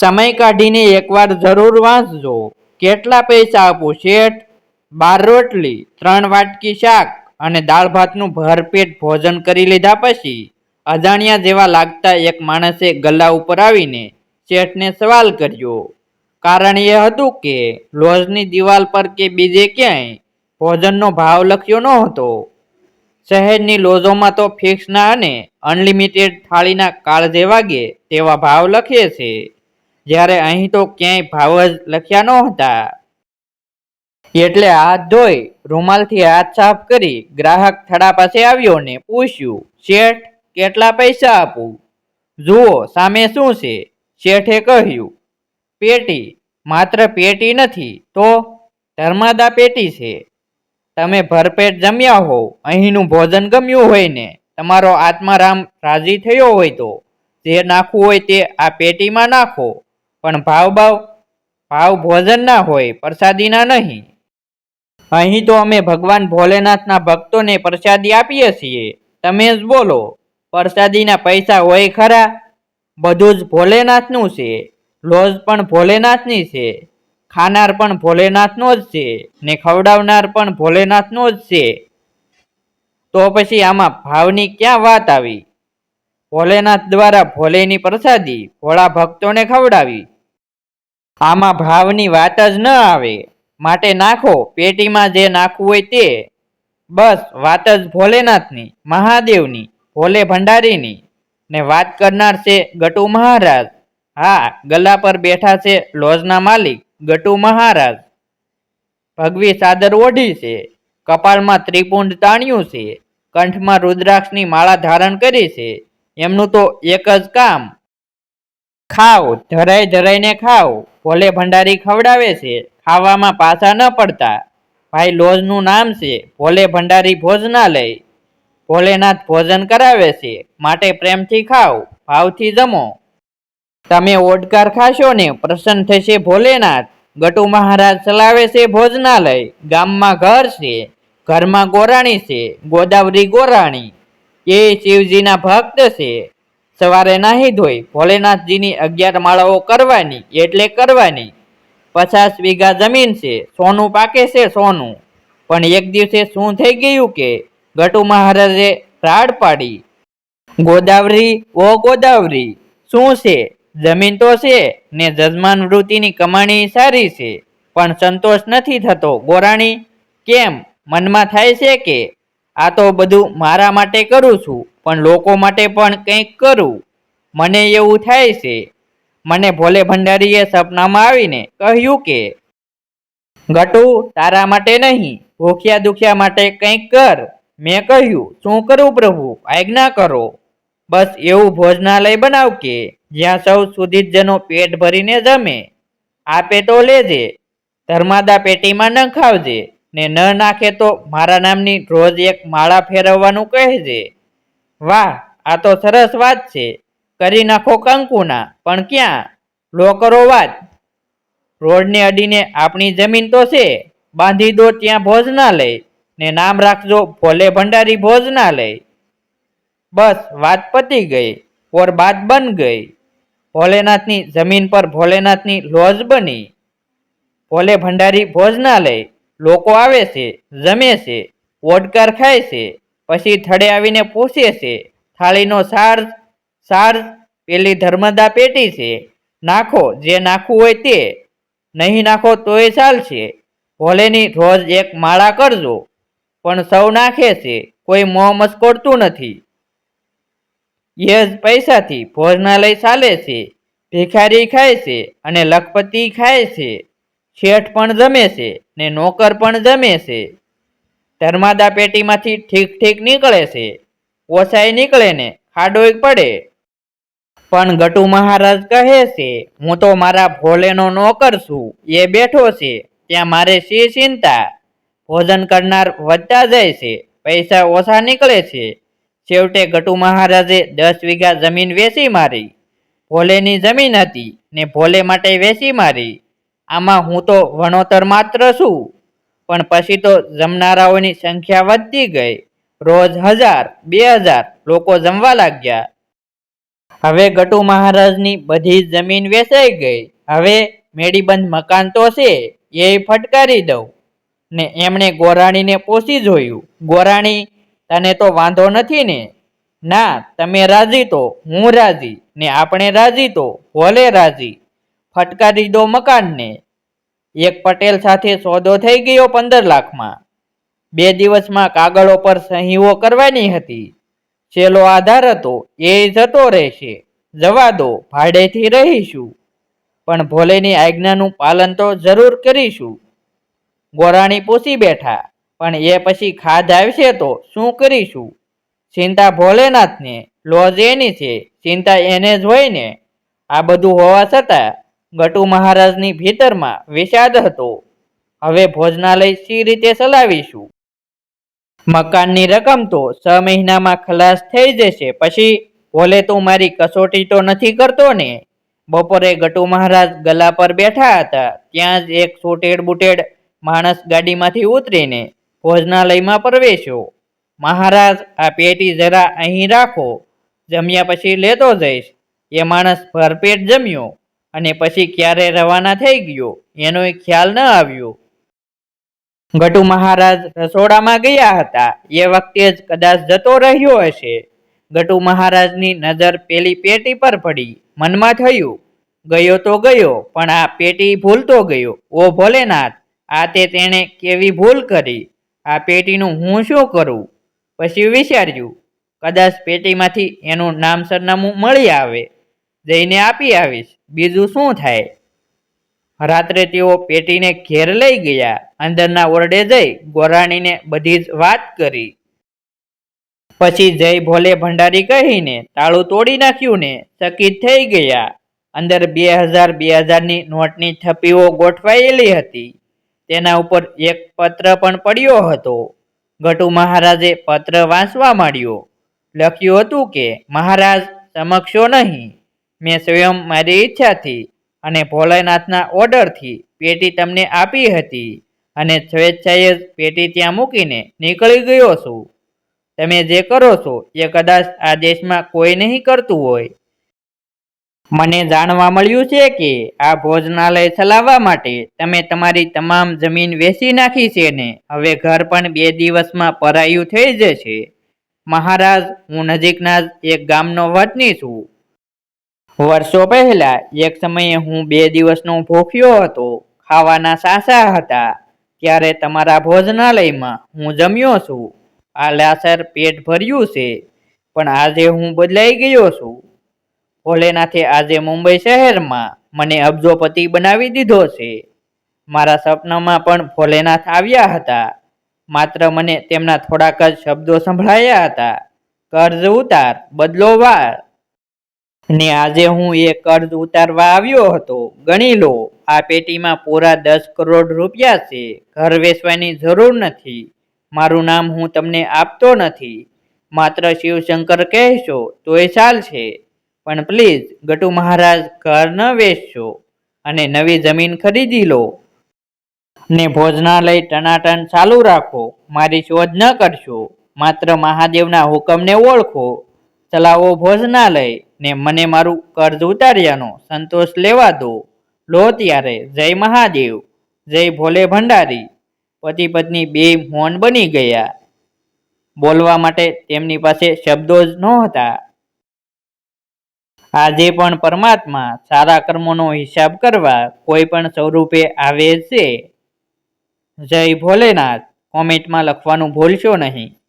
સમય કાઢીને એકવાર જરૂર વાંચજો. કેટલા પૈસા આપું શેઠ? બાર રોટલી, ત્રણ વાટકી શાક અને દાળ ભાતનું ભરપેટ ભોજન કરી લીધા પછી અજાણ્યા જેવા લાગતા એક માણસે ગલ્લા ઉપર આવીને શેઠને સવાલ કર્યો. કારણ એ હતું કે લોજની દિવાલ પર કે બીજે ક્યાંય ભોજનનો ભાવ લખ્યો ન હતો શહેરની લોજોમાં તો ફિક્સના અને અનલિમિટેડ થાળીના કાળજે વાગે તેવા ભાવ લખે છે. જ્યારે અહીં તો ક્યાંય ભાવ જ લખ્યા નહોતા એટલે હાથ ધોઈ, રૂમાલથી હાથ સાફ કરી ગ્રાહક થડા પાસે આવ્યો ને પૂછ્યું, શેઠ, કેટલા પૈસા આપું? જુઓ, સામે શું છે? શેઠે કહ્યું, પેટી, માત્ર પેટી નથી, તો ધર્માદા પેટી છે. તમે ભરપેટ જમ્યા હો અહીંનું ભોજન ગમ્યું હોય ને, તમારો આત્મારામ રાજી થયો હોય તો. જે નાખવું હોય તે આ પેટીમાં નાખો. પણ ભાવ ભાવ ભાવ ભોજનના હોય, પ્રસાદીના નહીં. અહીં તો અમે ભગવાન ભોલેનાથના ભક્તોને પ્રસાદી આપીએ છીએ. તમે જ બોલો, પ્રસાદીના પૈસા હોય ખરા? બધું જ ભોલેનાથનું છે. લોજ પણ ભોલેનાથની છે. ખાનાર પણ ભોલેનાથનો જ છે. ને ખવડાવનાર પણ ભોલેનાથનો જ છે. તો પછી આમાં ભાવની ક્યાં વાત આવી? ભોલેનાથ દ્વારા ભોલેની પ્રસાદી ભોળા ભક્તોને ખવડાવી. આમાં ભાવની વાત જ ન આવે. માટે નાખો, પેટીમાં જે નાખવું હોય તે. બસ, વાત જ ભોલેનાથની, મહાદેવની, ભોલે ભંડારીની. ને વાત કરનાર છે ગટુ મહારાજ. હા ગલા પર બેઠા છે લોજના માલિક, ગટુ મહારાજ. ભગવી ચાદર ઓઢી છે, કપાળમાં ત્રિપુંડ તાણ્યું છે, કંઠમાં રુદ્રાક્ષની માળા ધારણ કરી છે, એમનું તો એક જ કામ. ખાઓ, ધરાઈ ધરાઈને ખાવ ભોલે ભંડારી ખવડાવે છે, ખાવામાં પાછા ન પડતા. ભાઈ લોજનું નામ છે, ભોલે ભંડારી ભોજનાલય. ભોલેનાથ ભોજન કરાવે છે, માટે પ્રેમથી ખાવ ભાવથી જમો. તમે ઓડકાર ખાશો ને પ્રસન્ન થશે ભોલેનાથ. ગટુ મહારાજ ચલાવે છે ભોજનાલય. ગામમાં ઘર છે, ઘરમાં ગોરાણી છે, ગોદાવરી ગોરાણી. એ શિવજીના ભક્ત છે. સવારે નાહી ધોઈ ભોલેનાથજીની અગિયાર માળાઓ કરવાની, એટલે કરવાની. પચાસ વીઘા જમીન છે, સોનું પાકે છે સોનું. પણ એક દિવસે શું થઈ ગયું કે ગટુ મહારાજે રાડ પાડી. ગોદાવરી, ઓ ગોદાવરી, શું છે? જમીન તો છે ને જજમાન વૃત્તિની કમાણી સારી છે, પણ સંતોષ નથી થતો. ગોરાણી, કેમ? મનમાં થાય છે કે આ તો બધું મારા માટે કરું છું. પણ લોકો માટે પણ કંઈક કરું. મને એવું થાય છે. મને ભોલે ભંડારીએ સપનામાં આવીને કહ્યું કે, ગટુ, તારા માટે નહીં, ભૂખ્યા દુખ્યા માટે કંઈક કર. મેં કહ્યું, શું કરું પ્રભુ? આજ્ઞા કરો. બસ એવું ભોજનાલય બનાવ કે, જ્યાં સૌ સુધીજનો પેટ ભરીને જમે. આપે તો લેજે. ધર્માદા પેટીમાં ન ખાવજે ને ન નાખે તો મારા નામની રોજ એક માળા ફેરવવાનું કહેજે. વાહ, આ તો સરસ વાત છે. કરી નાખો કંકુના. પણ ક્યાં? લો કરો વાત. રોડને અડીને આપણી જમીન તો છે. બાંધી દો ત્યાં ભોજનાલય ને નામ રાખજો ભોલે ભંડારી ભોજનાલય બસ, વાત પતી ગઈ. ઓર બાત બન ગઈ. ભોલેનાથની જમીન પર ભોલેનાથની લોજ બની. ભોલે ભંડારી ભોજનાલય લોકો આવે છે, જમે છે ઓડકાર ખાય છે. પછી થડે આવીને પૂછે છે, થાળીનો સાર સાર, પેલી ધર્મદા પેટી છે, નાખો, જે નાખવું હોય તે. નહીં નાખો તોય ચાલશે. ભોલેની રોજ એક માળા કરજો, પણ સૌ નાખે છે, કોઈ મોં મસ્કોડતું નથી. એ જ પૈસાથી ભોજનાલય ચાલે છે, ભિખારી ખાય છે અને લખપતિ ખાય છે. શેઠ પણ જમે છે ને નોકર પણ જમે છે. ધર્માદા પેટીમાંથી ઠીક ઠીક નીકળે છે. ઓછાઈ નીકળે ને ખાડોય પડે. પણ ગટુ મહારાજ કહે છે, હું તો મારા ભોલેનો નોકર છું. એ બેઠો છે. ત્યાં મારે શી ચિંતા? ભોજન કરનાર વધતા જાય છે. પૈસા ઓછા નીકળે છે. છેવટે ગટુ મહારાજે દસ વીઘા જમીન વેચી મારી. ભોલેની જમીન હતી ને ભોલે માટે વેચી મારી. આમાં હું તો વણોતર માત્ર છું. પણ પછી તો જમનારાઓની સંખ્યા વધતી ગઈ. રોજ હજાર, બે હજાર લોકો જમવા લાગ્યા. હવે ગટુ મહારાજની બધી જમીન વેચાઈ ગઈ. હવે મેડીબંધ મકાન તો છે એ ફટકારી દઉં. ને એમણે ગોરાણીને પોસી જોયું. ગોરાણી, તને તો વાંધો નથી ને? ના, તમે રાજી તો, હું રાજી. ને આપણે રાજી તો, ભોલે રાજી. ફટકારી દો મકાનને. એક પટેલ સાથે સોદો થઈ ગયો પંદર લાખમાં. બે દિવસમાં કાગળો પર સહીઓ કરવાની હતી. છેલ્લો આધાર હતો, એ જતો રહેશે, જવા દો, ભાડેથી રહીશું. પણ ભોલેની આજ્ઞાનું પાલન તો જરૂર કરીશું. ગોરાણી પૂછી બેઠા, પણ એ પછી ખાધ આવશે તો શું કરીશું? ચિંતા ભોલેનાથને, લોજ એની છે, ચિંતા એને જ હોય ને. આ બધું હોવા છતાં ગટુ મહારાજની ભીતરમાં વિષાદ હતો. હવે ભોજનાલય સી રીતે ચલાવીશું? મકાનની રકમ તો છ મહિનામાં ખલાસ થઈ જશે, પછી ભોલે તું મારી કસોટી તો નથી કરતો ને? બપોરે ગટુ મહારાજ ગલા પર બેઠા હતા, ત્યાં જ એક સોટેડ બુટેડ માણસ ગાડીમાંથી ઉતરીને ભોજનાલયમાં પ્રવેશ્યો. મહારાજ, આ પેટી જરા અહીં રાખો, જમ્યા પછી લેતો જઈશ. એ માણસ ભરપેટ જમ્યો. અને પછી ક્યારે રવાના થઈ ગયો, એનો ખ્યાલ ન આવ્યો. ગટુ મહારાજ રસોડામાં ગયા હતા, એ વખતે જ કદાચ જતો રહ્યો હશે. ગટુ મહારાજની નજર પેલી પેટી પર પડી, મનમાં થયું, ગયો તો ગયો, પણ આ પેટી ભૂલતો ગયો. ઓ ભોલેનાથ, આ તે તેણે કેવી ભૂલ કરી? આ પેટીનું હું શું કરું? પછી વિચાર્યું, કદાચ પેટીમાંથી એનું નામ સરનામું મળી આવે. જઈને આપી આવીશ. બીજું શું થાય? રાત્રે તેઓ પેટીને ઘેર લઈ ગયા. અંદરના ઓરડે જઈ ગોરાણીને બધી જ વાત કરી. પછી જય ભોલે ભંડારી કહીને તાળું તોડી નાખ્યું ને ચકિત થઈ ગયા. અંદર બે હજાર બે હજારની નોટની થપીઓ ગોઠવાયેલી હતી. તેના ઉપર એક પત્ર પણ પડ્યો હતો. ગટુ મહારાજે પત્ર વાંચવા માંડ્યો. લખ્યું હતું કે, મહારાજ સમક્ષો નહીં. મેં સ્વયં મારી ઈચ્છાથી અને ભોલેનાથના ઓર્ડરથી પેટી તમને આપી હતી અને સ્વેચ્છાએ પેટી ત્યાં મૂકીને નીકળી ગયો છું. તમે જે કરો છો એ કદાચ આ દેશમાં કોઈ નહીં કરતું હોય. મને જાણવા મળ્યું છે કે આ ભોજનાલય ચલાવવા માટે તમે તમારી તમામ જમીન વેચી નાખી છે ને હવે ઘર પણ બે દિવસમાં પરાયું થઈ જશે. મહારાજ, હું નજીકના જ એક ગામનો વતની છું. વર્ષો પહેલા એક સમયે હું બે દિવસનો ભૂખ્યો હતો, ખાવાના સાસા હતા. ત્યારે તમારા ભોજનાલયમાં હું જમ્યો છું. આ લાસર પેટ ભર્યું છે, પણ આજે હું બદલાઈ ગયો છું. ભોલેનાથે આજે મુંબઈ શહેરમાં મને અબજોપતિ બનાવી દીધો છે. મારા સપનામાં પણ ભોલેનાથ આવ્યા હતા. માત્ર મને તેમના થોડાક જ શબ્દો સંભળાયા હતા. કર્જ ઉતાર, બદલો વાર ને આજે હું એ કર્જ ઉતારવા આવ્યો હતો. ગણી લો, આ પેટીમાં પૂરા દસ કરોડ રૂપિયા છે. ઘર વેચવાની જરૂર નથી. મારું નામ હું તમને આપતો નથી. માત્ર શિવશંકર કહેશો, તોય ચાલશે. પણ પ્લીઝ, ગટુ મહારાજ, ઘર ન વેચશો. અને નવી જમીન ખરીદી લો. ને ભોજનાલય ટનાટન ચાલુ રાખો. મારી શોધ ન કરશો. માત્ર મહાદેવના હુકમને ઓળખો. ચલાવો ભોજનાલય ને મને મારું કર્જ ઉતાર્યાનો સંતોષ લેવા દો. લો ત્યારે, જય મહાદેવ, જય ભોલે ભંડારી. પતિ પત્ની બે મૌન બની ગયા. બોલવા માટે તેમની પાસે શબ્દો જ નહોતા. આજે પણ પરમાત્મા સારા કર્મોનો હિસાબ કરવા કોઈ પણ સ્વરૂપે આવે છે. જય ભોલેનાથ, કોમેન્ટમાં લખવાનું ભૂલશો નહીં.